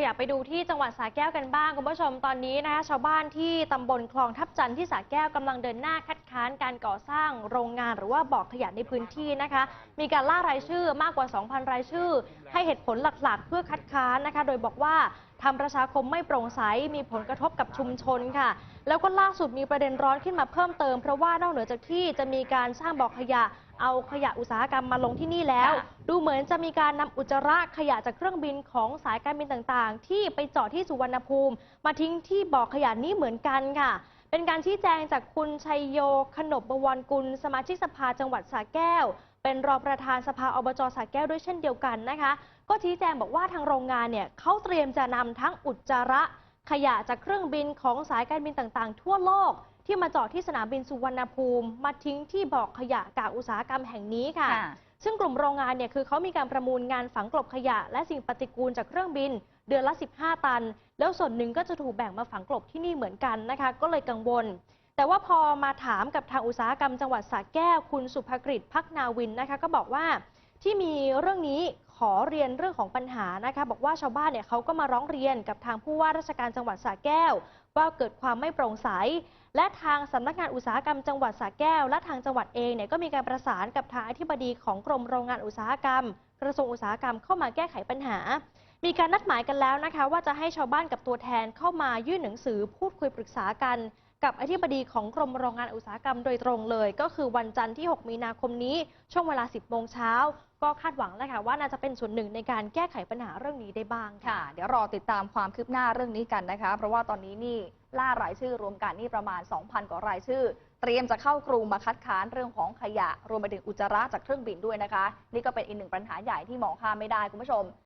ขยับไปดูที่จังหวัดสระแก้วกันบ้างคุณผู้ชมตอนนี้นะคะชาวบ้านที่ตำบลคลองทับจันทร์ที่สระแก้วกำลังเดินหน้าคัดค้านการก่อสร้างโรงงานหรือว่าบ่อขยะในพื้นที่นะคะ มีการล่ารายชื่อมากกว่า 2,000 รายชื่อ ให้เหตุผลหลักๆ เพื่อคัดค้านนะคะ โดยบอกว่า ทำประชาคมไม่โปร่งใสมีผลกระทบกับชุมชนค่ะ แล้วก็ล่าสุดมีประเด็นร้อนขึ้นมาเพิ่มเติม เพราะว่านอกเหนือจากที่จะมีการสร้างบ่อขยะเอาขยะอุตสาหกรรมมาลงที่นี่แล้วค่ะดูเหมือนจะมีการนำอุจจาระขยะจากเครื่องบินของสายการบินต่างๆ ที่ไปจอดที่สุวรรณภูมิ มาทิ้งที่บ่อขยะนี้เหมือนกันค่ะ เป็นการชี้แจงจากคุณชัยโย ขนบบวรกุล สมาชิกสภาจังหวัดสระแก้ว เป็นรองประธานสภาอบจสระแก้วด้วยเช่นเดียวกันนะคะ ก็ชี้แจงบอกว่าทางโรงงานเนี่ยเขาเตรียมจะนำทั้งอุจจาระ ขยะจากเครื่องบินของสายการบินต่างๆ ทั่วโลก ที่มาจอดที่สนามบินสุวรรณภูมิ มาทิ้งที่บ่อขยะกากอุตสาหกรรมแห่งนี้ค่ะค่ะ ซึ่งกลุ่มโรงงานเนี่ยคือเขามีการประมูลงานฝังกลบขยะ และสิ่งปฏิกูลจากเครื่องบิน เดือนละ 15 ตัน แล้วส่วนหนึ่งก็จะถูกแบ่งมาฝังกลบที่นี่เหมือนกันนะคะ ก็เลยกังวล แต่ว่าพอมาถามกับทางอุตสาหกรรมจังหวัดสระแก้วคุณสุภกฤษพักนาวินนะคะก็บอกว่าที่มีเรื่องนี้ขอเรียนเรื่องของปัญหานะคะ บอกว่าชาวบ้านเนี่ยเขาก็มาร้องเรียนกับทางผู้ว่าราชการจังหวัดสระแก้ว ว่าเกิดความไม่โปร่งใส และทางสำนักงานอุตสาหกรรมจังหวัดสระแก้ว และทางจังหวัดเองเนี่ยก็มีการประสานกับทางอธิบดีของกรมโรงงานอุตสาหกรรม กระทรวงอุตสาหกรรมเข้ามาแก้ไขปัญหา มีการนัดหมายกันแล้วนะคะ ว่าจะให้ชาวบ้านกับตัวแทนเข้ามายื่นหนังสือพูดคุยปรึกษากัน กับอธิบดีของกรมโรงงานอุตสาหกรรมโดยตรงเลย ก็คือวันจันทร์ที่ 6 มีนาคมนี้ ช่วงเวลา 10 โมงเช้า ก็คาดหวังแล้วค่ะว่าน่าจะเป็นส่วนหนึ่งในการแก้ไขปัญหาเรื่องนี้ได้บ้างค่ะ เดี๋ยวรอติดตามความคืบหน้าเรื่องนี้กันนะคะ เพราะว่าตอนนี้นี่ล่ารายชื่อรวมกันนี่ประมาณ 2,000 กว่ารายชื่อ เตรียมจะเข้ากรุงมาคัดค้านเรื่องของขยะ รวมไปถึงอุจจาระจากเครื่องบินด้วยนะคะ นี่ก็เป็นอีกหนึ่งปัญหาใหญ่ที่มองข้ามไม่ได้คุณผู้ชม